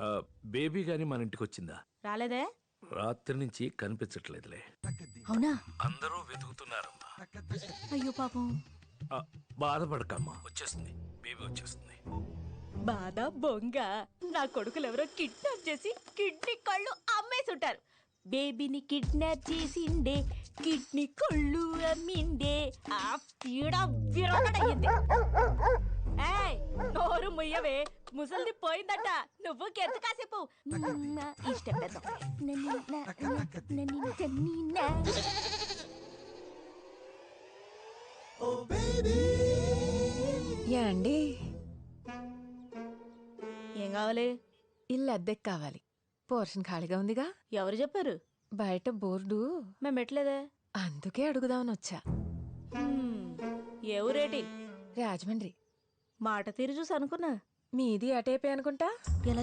ఆ, బేబీ గాని మన ఇంటికి వచ్చిందా రాలేదే? రాత్రి నుంచి కనిపించట్లేదులే. అవునా? అందరూ వెతుకుతున్నారమ్మా. అయ్యో పాపం. ఆ, బాధపడకమ్మా. వచ్చేస్తుంది. బేబీ వచ్చేస్తుంది. బాధ బొంగ. నా కొడుకులు ఎవరో కిడ్నాప్ చేసి కిడ్నీ కళ్ళు అమ్మేసి ఉంటారు బేబీని కిడ్నాప్ చేసిండే కిడ్నీ కళ్ళు అమ్మిండే ఆ పీడ విరగడయ్యింది. ముయ్యవే ముసలిది పోయిందట. నువ్వు కెంత కాసేపు. ఇష్టం అండి. ఏం కావాలి? ఇల్లు అద్దెకి కావాలి. పోర్షన్ ఖాళీగా ఉందిగా? ఎవరు చెప్పారు? బయట బోర్డు. మేము పెట్టలేదే. అందుకే అడుగుదామని వచ్చా. హ్మ్, ఏ ఊరేటి? రాజమండ్రి. మాట తీరు చూసి అనుకున్నా. మీది అటేపే అనుకుంటా ఎలా